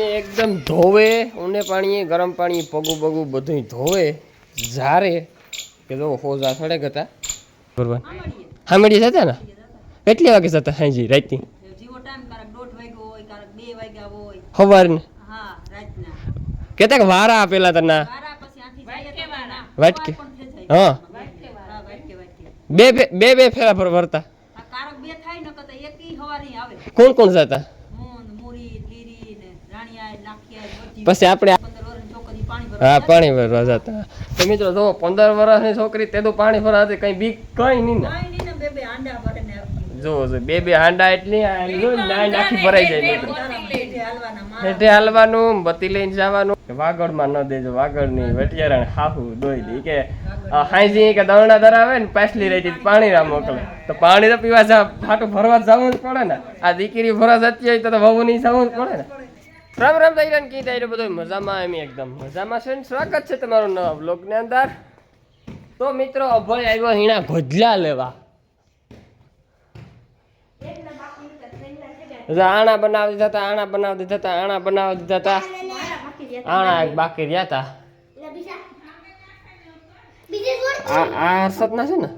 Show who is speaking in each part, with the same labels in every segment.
Speaker 1: ભીને એકદમ ધોવે ઊંડે પાણીએ ગરમ પાણીએ પગું પગું બધું ધોવે જારે કે જો હોજા સડે ગતા. બરોબર. હામેડી જતા ને? કેટલી વાગે જતા હાજી રાતની
Speaker 2: જીવો ટાઈમ કારક દોઢ વાગ્યો હોય કારક બે
Speaker 1: સવારને કેતા કે વારા આપેલા તના? વાટકે.
Speaker 2: પણ.
Speaker 1: હા. બે બે બે બે ફેરા પર વરતા.
Speaker 2: આ કારક બે થાય ને કતો એકી હવારી આવે.
Speaker 1: કોણ કોણ જતા
Speaker 2: મૂન મુરી ગીરી ને રાણિયા લાખિયા બધી
Speaker 1: પછી આપણે હા પાણી ભરવા જતા તો મિત્રો જો પંદર વર્ષની છોકરી તે તો પાણી ભરવા હતી કઈ બીક કઈ નહીં ને. જો બે બે હાંડા એટલી નાખી ભરાઈ જાય મિત્રો. હેઠે હાલવાનું બત્તી લઈને જવાનું. વાગડમાં ન દેજો વાગડની વેટિયારણ હાહુ દોઈ દી કે આ હાંજી કે દરણા ધરાવે ને પાછલી રહી પાણી ના મોકલે. તો પાણી તો પીવા જા ફાટું ભરવા જવું જ પડે ને. આ દીકરી ભરવા જતી હોય તો વહુ નહીં જવું જ પડે ને. રામ રામ દઈરાન કી દઈરો બધો મજામાં એમ એકદમ મજામાં છે ને? સ્વાગત છે તમારું નવા બ્લોગની અંદર. તો મિત્રો અભય આવ્યો હીણા ભજલા લેવા. આણા બનાવી દીધા હતા આણા બનાવી દીધા હતા આણા બનાવી દીધા હતા. આણા એક બાકી રહ્યા હતા. આ હર્ષદ ના છે ને?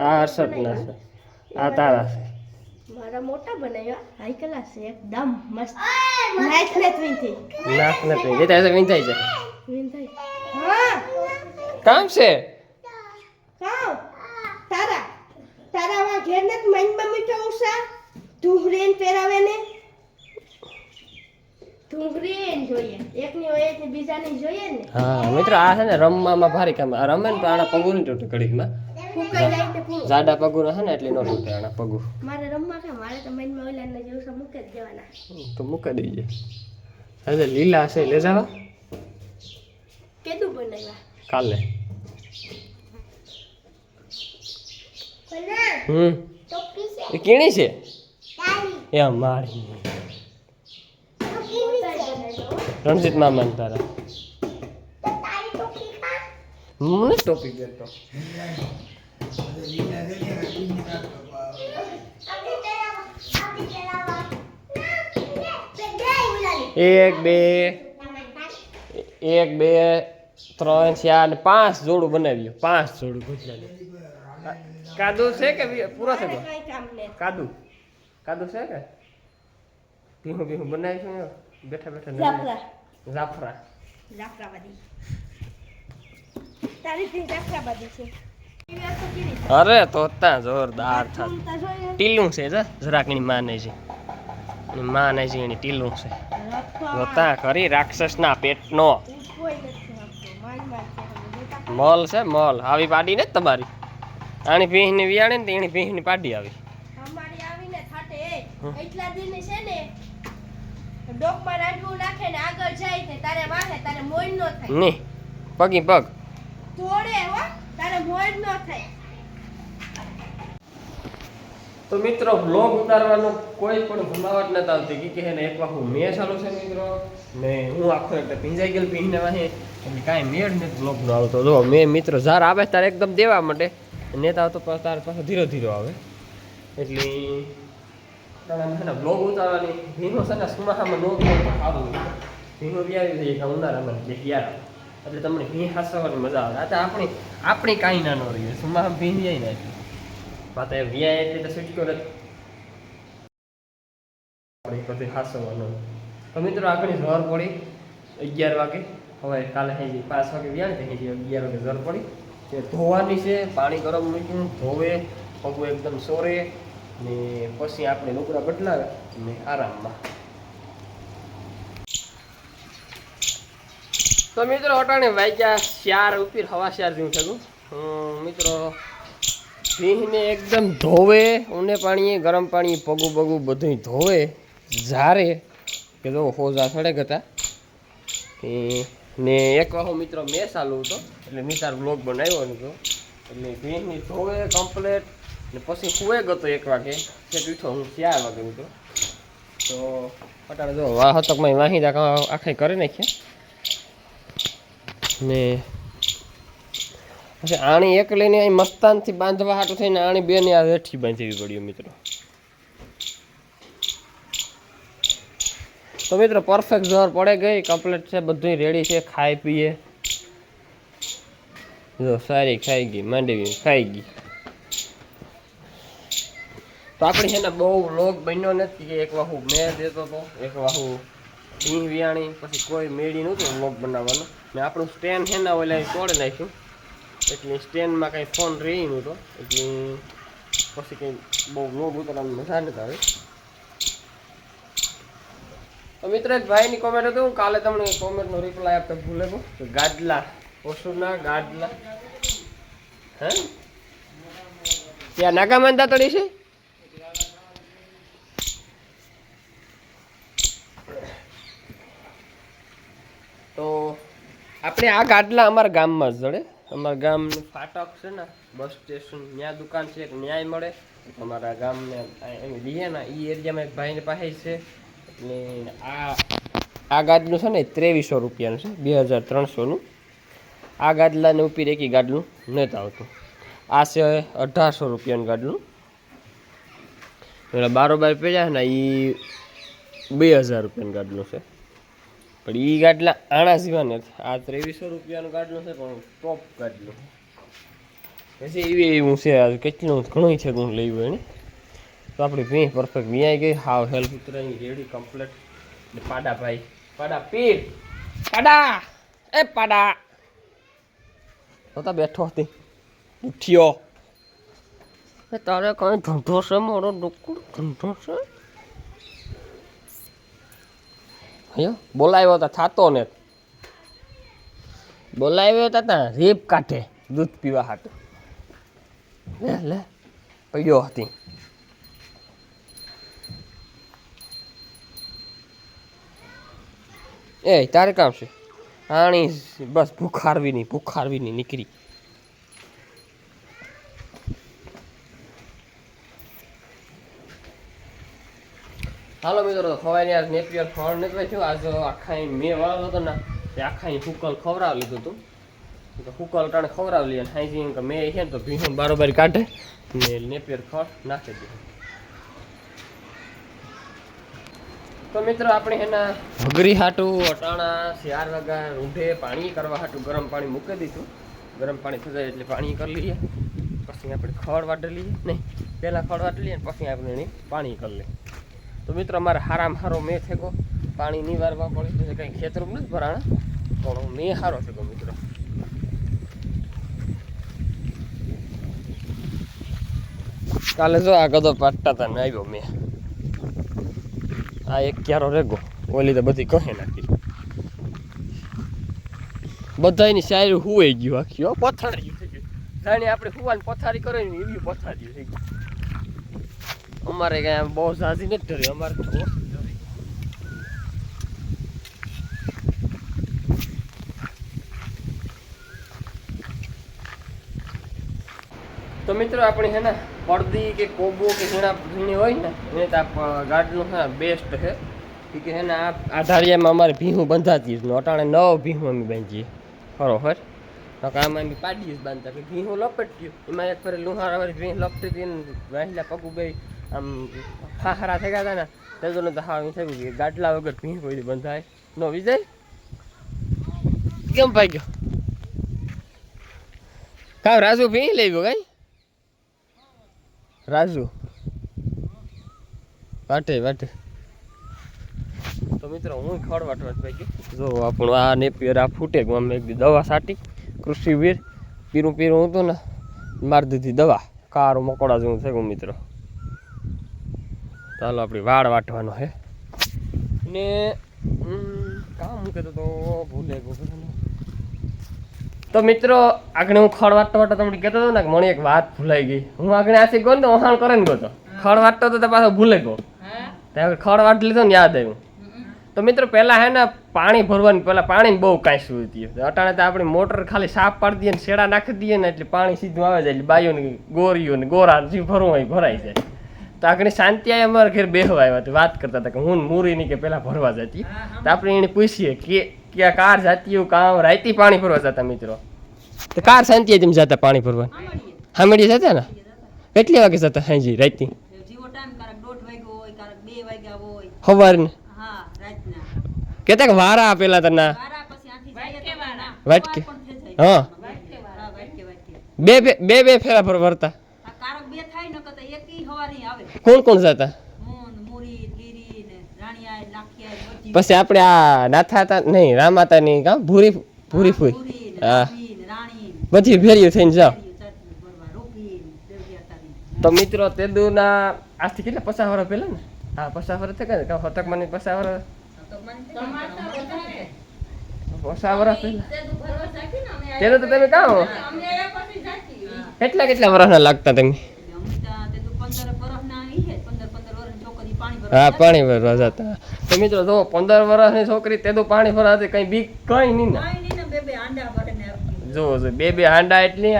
Speaker 1: આ હર્ષદ ના છે. આ તારા છે.
Speaker 3: મારા મોટા બનાવ્યા. હાઈ ક્લાસ છે એકદમ મસ્ત. નાઈસ ને ટ્વિન થઈ.
Speaker 1: નાક નથી જેતા છે વિંધાઈ છે.
Speaker 3: ટ્વિન હા.
Speaker 1: કામ છે?
Speaker 3: તારા. તારા વા ઘેર ને મન મીઠો ઉષા. ઢુંગરીન પહેરાવે ને? ઢુંગરીન જોઈએ. એકની હોય એકની બીજાની જોઈએ ને?
Speaker 1: હા મિત્ર આ છે ને રમવામાં ભારી કામ. આ રમે ને તો આના પગું નહીં તૂટે ઘડીકમાં.
Speaker 3: ફૂંકાઈ જાય ને પૂરું
Speaker 1: જાડા પગુ છે ને એટલે ન તૂટે આના પગુ.
Speaker 3: મારે રમવા કે મારે તો મનમાં ઓલા ને જેવું મૂકે જ દેવાના.
Speaker 1: તો મૂકી દઈએ હવે લીલા છે લે જાવા?
Speaker 3: કેદું બનાવ્યા?
Speaker 1: કાલે.
Speaker 3: કોના
Speaker 1: હમ.
Speaker 3: ટોપી છે?
Speaker 1: એ
Speaker 3: અમારી.
Speaker 1: રણજીત મામા તારા. મને ટોપી
Speaker 3: ઉલાની
Speaker 1: એક બે એક બે ત્રણ ચાર પાંચ જોડું બનાવ્યું. પાંચ જોડું ગુજરાતી કાદુ છે કે પૂરો
Speaker 3: ને
Speaker 1: કાદુ. કાદુ છે કે? ભીહું ભીહું બનાવીશું બેઠા બેઠા
Speaker 3: જાફરા
Speaker 1: જાફરા
Speaker 3: જાફરાબાદી તારી થી જાફરાબાદી છે.
Speaker 1: અરે તો ત્યાં જોરદાર
Speaker 3: જોઈએ
Speaker 1: ટીલું છે જો. જરાક એની માને છે. એની માં નહીં છે એની ટીલું છે. જોતા કરી રાક્ષસના પેટનો.
Speaker 3: માન માન
Speaker 1: મોલ છે મોલ. આવી પાડી ને તમારી. આની ભીંની વિયાણે ને એની ભીંની પાડી આવી
Speaker 3: અમારી આવીને થાટે એ એટલા દિન છે ને ડોકમાં રાંડવું નાખે ને આગળ જાય ને તારે વાહે તારે મોય નો થાય.
Speaker 1: ને પગી પગ.
Speaker 3: તોડે હો તારે મોય નો થાય.
Speaker 1: તો મિત્રો બ્લોગ ઉતારવાનો કોઈ પણ ભમાવટ નથી આવતી. કી કે ને એક વાર મેં ચાલુ છે મિત્રો ને હું આખો એટલે પીંજાઈ ગયેલ પીને વાહે એટલે કાંઈ મેળ ને બ્લોગ નો આવતો. જો મેં મિત્રો જાર આવે તારે એકદમ દેવા માટે નેતા આવતો પણ તારે પાછો ધીરો ધીરો આવે. એટલે કારણ બ્લોગ ઉતારવાની ભીનો છે ને સુમાહામાં નો સારું. ભીનો વ્યાવી જાય કે એટલે તમને ભી હાસવાની મજા આવે તો આપણી આપણી કાંઈ ના રહીએ સુમાહામાં ભીન જાય ને એટલે પાછા વ્યાય એટલે તો છૂટકો નથી આપણી બધી તો મિત્રો આગળ ઝર પડી અગિયાર વાગે હવે કાલે હેજી પાંચ વાગે વ્યા ને હજી અગિયાર વાગે ઝર પડી ધોવાની છે પાણી ગરમ મૂક્યું ધોવે પગું એકદમ સોરે ને પછી આપણે લુગડા બદલાવે ને આરામમાં. તો મિત્રો અટાણે વાગ્યા ચાર ઉપર, હવા ચાર જેવું થયું. મિત્રો સિંહને એકદમ ધોવે ઊંડે પાણીએ, ગરમ પાણી પગું પગું બધું ધોવે, ઝારે. કે જો હોજા સડે ગતા ને એક વાહો મિત્રો મેં ચાલુ હતો. એટલે મિત્ર તાર બ્લોગ બનાવ્યો નતો એટલે ભીંની ધોવે કમ્પ્લેટ ને પછી સુવે ગયો એક વાગે. છે ઉઠો હું ચાર વાગે મિત્રો તો અટાણે જો વાહ હતકમાં વાહિદા આખે કરી નાખ્યા. ને પછી આણી એક લઈને અહીં મસ્તાનથી બાંધવા હાટું થઈને આણી બેને આ રેઠી બાંધવી પડ્યું મિત્રો. તો મિત્રો પરફેક્ટ જોર પડે ગઈ કમ્પ્લીટ છે બધું રેડી છે, ખાઈ પીએ. જો સારી ખાઈ ગઈ, માંડવી ખાઈ ગઈ. તો આપણે છે ને બહુ લોક બન્યો નથી એક વાહુ મેં દેતો હતો એક વાહુ ઈ વિયાણી, પછી કોઈ મેળી નહોતું લોક બનાવવાનું. ને આપણું સ્ટેન્ડ છે ને ઓલા તોડી નાખ્યું. એટલે સ્ટેન્ડમાં કાંઈ ફોન રહી નહોતો. એટલે પછી કંઈ બહુ લોક ઉતરવાની મજા નથી આવે. તો મિત્ર ભાઈની કોમેન્ટ હતું કાલે તમને કોમેન્ટનો રિપ્લાય આપતા ભૂલે ગયો કે ગાડલા ઓસુરના ગાડલા. હે? ત્યાં નાગામાન દાતડી છે? તો આપણે આ ગાડલા અમારા ગામમાં જ જડે. અમારા ગામનું ફાટક છે ને, બસ સ્ટેશન ત્યાં દુકાન છે, એક ન્યાય મળે. અમારા ગામને રહીએ ને એ એરિયામાં એક ભાઈને પાસે છે. એટલે આ આ ગાડલું છે ને ત્રેવીસો રૂપિયાનું છે, બે હજાર ત્રણસોનું. આ ગાડલાને ઉપી રેકી ગાડલું નથી આવતું. આ છે અઢારસો રૂપિયાનું ગાડલું. એટલે બારોબાર પડ્યા ને એ બે હજાર રૂપિયાનું ગાડલું છે. પણ એ ગાટલા આણા સિવા નથી. આ ત્રેવીસો રૂપિયાનું ગાડલું છે, પણ ટોપ ગાડલું. પછી એવી એવું છે, આ કેટલું ઘણું છે હું લઈ હોય ને તો આપણી ભીં પરફેક્ટ વિયાઈ ગઈ. હાવ હેલ્પ ઉતરાઈ રેડી કમ્પ્લેટ પાડા ભાઈ. પાડા, પીર. પાડા. એ પાડા. તો બેઠો હતી ઉઠ્યો. તારે કઈ ધંધો છે, મારો ડોકું ધંધો છે? હયો બોલાવ્યો તા થાતો ને. બોલાવ્યો તા ત્યાં રેપ કાઢે, દૂધ પીવા હાટું. લે લે, પડ્યો હતી. એ, તારે કામ છે? આણી બસ ભૂખારવી નહીં ભૂખારવી નહીં નીકળી. હાલો મિત્રો ખવાઈ આજ નેપિયર ફળ નથી થયું આજ આખા મેં વાળો હતો ને, તે આખા હુકલ ખવડાવી લીધું હતું. તો હુકલ ટાણે ખવડાવી લઈએ હાઈ કે મેં છે ને તો ભીનું બારોબાર કાઢે ને નેપિયર ફળ નાખી દીધું તો મિત્રો, આપણે એના ભગરી હાટું, અટાણા શિયાર વગા ઊંઢે પાણી કરવા હાટું ગરમ પાણી મૂકી દીધું. ગરમ પાણી થઈ એટલે પાણી કરી લઈએ. પછી આપણે ખડ વાટી લઈએ નહીં, પહેલાં ખડ વાટી લઈએ પછી આપણે પાણી કરી લઈએ. તો મિત્રો, અમારે હારામાં હારો મેં થેકો. પાણી નહીં વારવા પડે કંઈ ખેતરું નથી ભરાણા, પણ મેં હારો થેકો, મિત્રો. કાલે જો આ ગદો પાટતા ને આવ્યો મેં. આ એક ક્યારો રેગો. ઓલી તો બધી કહે નાખી. બધાની શાયરી હુવાઈ ગયું આખી પથારી થઈ ગયું જાણે આપણે હુવાની પથારી કરે ને એવી પથારી થઈ ગઈ. અમારે કઈ બહુ સાજી નથી ડરી અમારે તો. મિત્રો આપણે છે ને પડદી કે કોબો કે ઝીણા ઝીણી હોય ને એને તો આ ગાડનું છે બેસ્ટ છે. કે છે ને આ આધારિયામાં અમારે ભીહું બંધાતી જ અટાણે નવ ભીહું અમે બાંધીએ. ખરોખર આમાં અમે પાડીએ જ બાંધતા ભીહું લપટ્યું. એમાં એક ફરી લુહાર અમારી ભીહ લપટી હતી વહેલા પગું બે આમ ફાહરા થઈ ગયા હતા ને, તે તો હા એમ થયું કે ગાટલા વગર ભીહ કોઈ બંધ બંધાય. નો વિજય? કેમ ભાઈ ગયો કાં રાજુ પી લઈ ગયો કઈ? રાજુ? વાટે વાટે. તો મિત્રો, હું ખડ વાટવા જ ભાઈ જો આપણું આ નેપિયર આ ફૂટે ગયું. અમે એક દવા છાંટી કૃષિવીર પીરું પીરું હતું ને, મારી દીધી દવા. કારું મકોડા જેવું થયું મિત્રો. ચાલો, આપણી વાળ વાટવાનો હે. ને કામ કહેતો તો ભૂલે તો મિત્રો આગળ હું ખડ વાટતો વાટતો તમને કહેતો હતો ને કે મને એક વાત ભૂલાઈ ગઈ. હું આગળ આસી ગયો ને તો વહાણ કરે ને ગયો ખડ વાટતો તો પાછો ભૂલે ગયો.
Speaker 2: હા
Speaker 1: ત્યાં ખડ વાટ લીધો ને યાદ આવ્યું. તો મિત્રો, પહેલાં હે ને પાણી ભરવાની, પહેલાં પાણી બહુ કાંઈ સુધી અટાણે તો આપણે મોટર ખાલી સાફ પાડી દઈએ ને શેડા નાખી દઈએ ને એટલે પાણી સીધું આવે જાય. એટલે બાઈઓને ગોરીઓ ને ગોરા જે ભરવું હોય ભરાઈ જાય. તો આગળ શાંતિ આવી અમારા ઘેર બેહવા આવ્યા તો વાત કરતા હતા કે હું ને મૂરી કે પહેલાં ભરવા જતી. તો આપણે એને પૂછીએ કે ક્યાં આ કાર જાતી કામ રાયતી પાણી ભરવા જતા મિત્રો. તો કાર શાંતિ તેમ જતા પાણી ભરવા. હામેડી જતા ને? કેટલી વાગે જતા હાજી રાયતી
Speaker 2: જીવો ટાઈમ કારક દોઢ વાગ્યો હોય કારક બે વાગ્યા હોય.
Speaker 1: સવારને કેતા કે વારા આપેલા તના. વાટકે. હા. બે બે બે ફેરા પર વરતા
Speaker 2: આ કારક બે થાય ને કતો એકી હવારી આવે
Speaker 1: કોણ કોણ જતા?
Speaker 2: ને
Speaker 1: પછી આપણે આ નાથા હતા નહીં રામાતા ની કા ભૂરી ભૂરી ફૂઈ હા.
Speaker 2: ને ને
Speaker 1: બધી ભેર્યું થઈને જાઓ.
Speaker 2: ને
Speaker 1: તો મિત્રો તેદુના આજથી કેટલા પચાસ વર્ષ પહેલા ને? હા પચાસ વર્ષ થયા ને હતક મને પચાસ વર્ષ. પચાસ વર્ષ પહેલા. તેનું તો તમે કામ કેટલા કેટલા વર્ષના લાગતા તમે
Speaker 2: અમે ત્યાં તે તો 15 વર્ષના ઈ છે 15 15 વર્ષની છોકરી પાણી ભરવા
Speaker 1: હા પાણી ભરવા જતા તો. મિત્રો જો પંદર વર્ષની છોકરી તે તો પાણી ભરવા હતી કઈ બીક કઈ નહીં ને.
Speaker 2: નહીં.
Speaker 1: જો જો બે બે હાંડા એટલી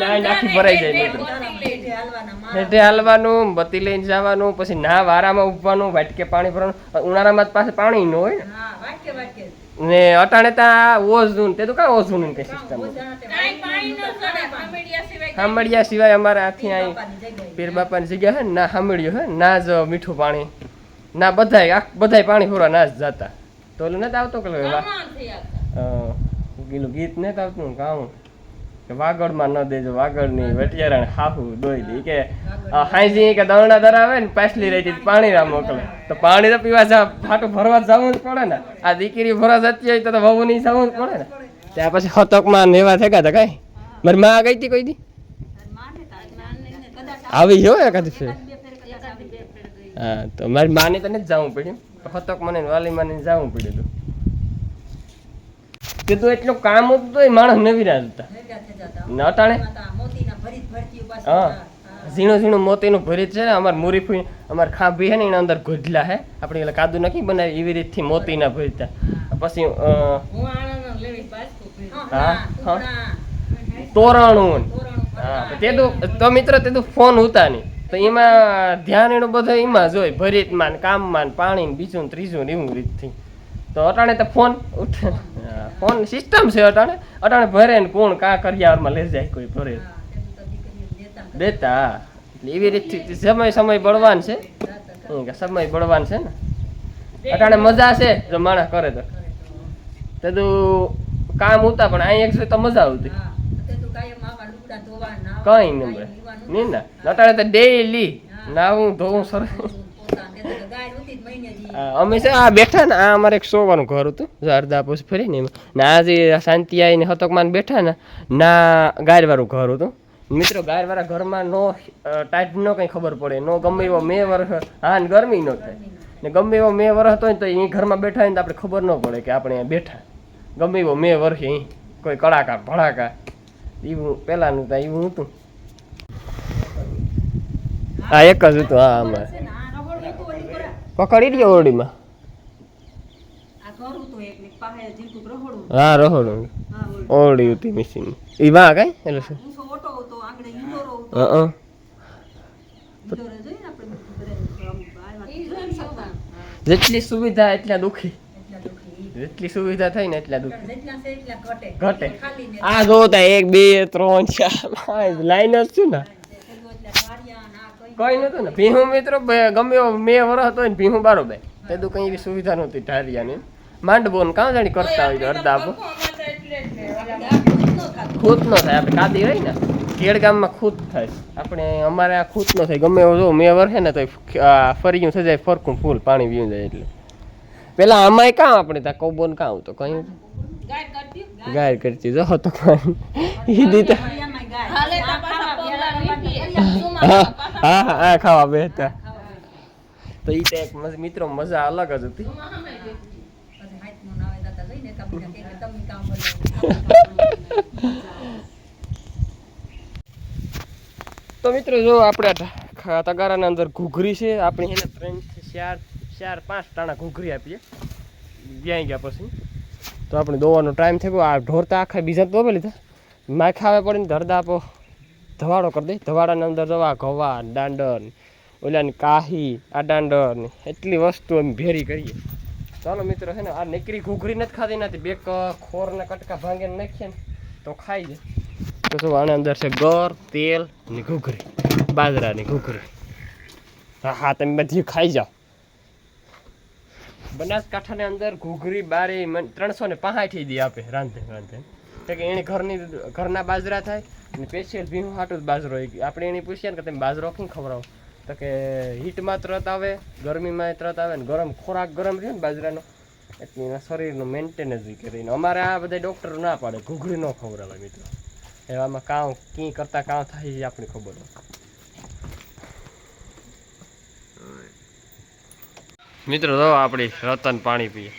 Speaker 1: નાય નાખી ભરાઈ જાય મિત્રો.
Speaker 2: તારા પેટે હાલવાના મારા.
Speaker 1: હેઠે હાલવાનું બત્તી લઈને જવાનું પછી ના વારામાં ઉભવાનું વાટકે પાણી ભરવાનું. ઉનાળામાં પાસે પાણી ન હોય ને.
Speaker 2: હા વાટકે વાટકે.
Speaker 1: ને અટાણે ત્યાં ઓઝું તે તો કાં ઓઝું કઈ સિસ્ટમ. સાંભળ્યા સિવાય અમારે આથી અહીં પીર બાપાની જગ્યા હે ના સાંભળ્યું હે ના જ મીઠું પાણી. ના બધાય આ બધાય પાણી ફોરવા ના જ જતા. તો ઓલું નથી આવતો કે પેલું ગીત નથી આવતું. ગાઉં. કે વાગડમાં ન દેજો વાગડની વટિયારાને હાહુ દોઈ દે. કે હાઈજી કે દરણા ધરાવે ને પાછલી રહી પાણી ના મોકલે. તો પાણી તો પીવા જા ફાટું ભરવા જવું જ પડે ને. આ દીકરી ભરવા જતી હોય તો વહુ નહીં જવું જ પડે ને. ત્યાં પછી હતકમાં ને એવા થયા હતા કઈ? મારી માં ગઈ હતી કોઈ દી? આવી જો એકાદી ફેર
Speaker 2: બે ફેર કદાચ આવી બે ફેર ગઈ.
Speaker 1: હા તો મારી માને તને જ જવું પડ્યું. હતક મને વાલી માને જવું પડ્યું હતું. કે તું એટલું કામ હતું તોય માણસ નવી ના હતા.
Speaker 2: ભેગા થઈ જતા.
Speaker 1: ને અટાણે
Speaker 2: તો ભરી.
Speaker 1: હા. ઝીણું ઝીણું મોતીનું ભરીત છે ને અમાર મૂરી ફૂઈ અમાર ખાંભી હે ને એના અંદર ગોજલા હે. આપણે એટલે કાદુ નથી બનાવી એવી રીતથી મોતીના ભરતા. પછી
Speaker 2: હા,
Speaker 1: હા, તોરણું. હા તે તો તો મિત્ર તે તો ફોન હતા નહીં તો એમાં ધ્યાન એનું બધું એમાં જ હોય. ભરીતમાં ને કામમાં ને પાણી બીજું ને ત્રીજું ને એવું રીતથી. તો અટાણે તો ફોન ઉઠે. ફોન સિસ્ટમ છે અટાણે. અટાણે ભરે ને કોણ કા કરિયાવરમાં લઈ જાય કોઈ ભરે.
Speaker 2: દેતા.
Speaker 1: એટલે એવી રીતથી સમય સમય બળવાન છે. સમય બળવાન છે ને. અટાણે મજા છે જો માણસ કરે તો. તે કામ ઉતા પણ અહીંયા એક જોઈ તો મજા આવતી
Speaker 2: હા, તે તો કાયમ આવા લુગડા ધોવા, નાવા,
Speaker 1: કઈ ન
Speaker 2: કાંઈ
Speaker 1: મળે નહીં ના. અટાણે તો ડેઈલી નાવું ધોવું સર
Speaker 2: પોતાને તે તો ગાય હતી જ મહિને જી.
Speaker 1: અમે છે આ બેઠા ને આ અમારે એક સોવાનું ઘર હતું. જો અડધા પોસ ફરી ને આ જે શાંતિ આવીને હતકમાં બેઠા ને ના ગાયરવાળું ઘર હતું. મિત્રો ગાયરવાળા ઘરમાં નો ટાઈટ નો કંઈ ખબર પડે. નો ગમે એવો મે વર્ષ હા ને ગરમી ન થાય. ને ગમે એવો મે વર્ષ હતો ને તો એ ઘરમાં બેઠા હોય ને તો આપણે ખબર ન પડે કે આપણે અહીંયા બેઠા. ગમે એવો મે વર્ષ અહીં કોઈ કડાકા ભડાકા એવું પહેલાંનું તો એવું હતું હા એક જ હતું હા અમારે
Speaker 2: છે ને, આ રહોડું હતું ઓલી પર.
Speaker 1: પકડી દો ઓરડીમાં. હા રહોડું ઓરડી હતી મશીન એ વાં કઈ એટલે શું. હા
Speaker 2: આમ
Speaker 1: જેટલી સુવિધા એટલા દુઃખી. જેટલી સુવિધા થઈ ને એટલા દુખી.
Speaker 2: ઘટે.
Speaker 1: આ જોતા એક બે ત્રણ ચાર પાંચ લાઈન જ છું ને.
Speaker 2: કઈ
Speaker 1: નતું ને. ભીહું મિત્રો ગમે એવો બે વરસ હતો ને ભીહું બારોબાર તે તો કઈ સુવિધા નહોતી ઢારિયાની. માંડવો ને કાં જાણી કરતા હોય અડધા ખૂત નો થાય. આપણે કાદી રહી ને કેળ ગામમાં ખૂત થાય. આપણે અમારે આ ખૂત ન થાય. ગમે એવો જો મેં વરસે ને તો ફરી થઈ જાય ફરકું ફૂલ પાણી પીવું જાય એટલે. પેલા આમાંય કાં આપણે ત્યાં કૌબોન કાં આવતો? કઈ ગાયર કરતી જો તો તો
Speaker 2: બેલા કરવાની.
Speaker 1: હા હા ખાવા બેઠા તો ઈ તો એક મિત્રો મજા અલગ જ હતી.
Speaker 2: પછી હાથમાં નાવે દાદા જોઈને એકાબીજા કહે કે તમે કામ બનાવો.
Speaker 1: તો મિત્રો જો આપણે આ તગારાના અંદર ઘૂઘરી છે આપણે એને ત્રણથી ચાર ચાર, પાંચ ટાણા ઘૂઘરી આપીએ. વ્યાઈ ગયા પછી. તો આપણે દોવાનો ટાઈમ થઈ ગયો આ ઢોરતા આખા બીજા તો દોબે લીધા. માખા આવે પડીને ધરદા આપો ધવાડો કરી દે. ધવાડાની અંદર જવા ઘવા દાંડર ઓલાની કાહી, આ દાંડર એટલી વસ્તુ અમે ભેરી કરીએ. ચાલો મિત્રો છે ને, આ નીકળી ઘૂઘરી નથી ખાતી નથી બે ખોરના કટકા ભાંગીને નાખીએ ને તો ખાઈ જાય તો શું, આના અંદર છે ગર તેલ ને ઘૂઘરી. બાજરાની ઘૂઘરી. હા, તમે બધી ખાઈ જાઓ. બનાસકાંઠાની અંદર ઘૂઘરી, બારી ત્રણસો ને પાંઠી દી આપે, રાંધે રાંધે. તો કે એને ઘરની, ઘરના બાજરા થાય, અને સ્પેશિયલ ભીનું હાટું બાજરો. આપણે એને પૂછીએ ને કે તમે બાજરો કેમ ખવડાવો? તો કે હીટમાં તરત આવે, ગરમીમાં તરત આવે ને ગરમ ખોરાક ગરમ રહ્યો ને બાજરાનો, એટલે એના શરીરનું મેન્ટેનન્સ કરીને અમારે આ બધા ડૉક્ટર ના પાડે, ઘૂઘરી ન ખવડાવે મિત્રો. એવામાં કાં કી કરતાં કાં થાય એ આપણી ખબર હોય. મિત્રો જો આપણી રતન પાણી પીએ.